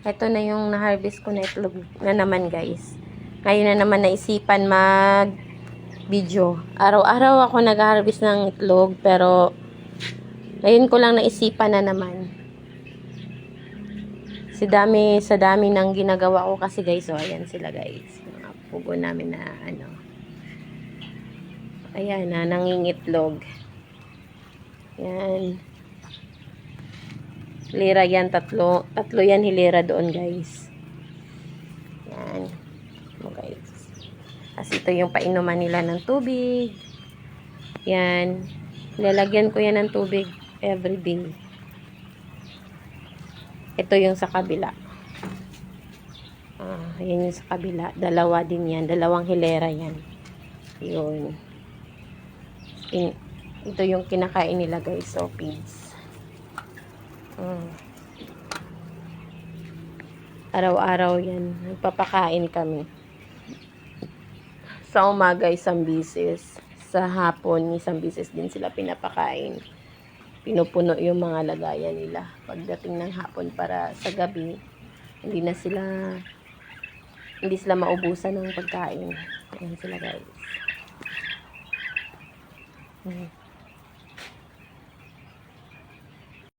Ito na yung na-harvest ko na itlog na naman guys. Ngayon na naman naisipan mag video. Araw-araw ako nag-harvest ng itlog pero ngayon ko lang naisipan na naman. Si dami sa dami ng ginagawa ko kasi guys, so ayan sila guys. Mga pugo namin na ano. Ayan na, nangingitlog. Yan. Lira yan, tatlo. Tatlo yan hilera doon, guys. Yan. Mo, guys. Kasi ito yung painuman nila ng tubig. Yan. Lalagyan ko yan ng tubig every day. Ito yung sa kabila. Ah, yan yung sa kabila. Dalawa din yan. Dalawang hilera yan. Yun. In, ito yung kinakain nila guys. So, pigs. Mm. Araw-araw yan. Nagpapakain kami. Sa umaga, isang bisis. Sa hapon, isang bisis din sila pinapakain. Pinupuno yung mga lagayan nila. Pagdating ng hapon para sa gabi, hindi na sila hindi sila maubusan ng pagkain. Ayan sila guys. Mm.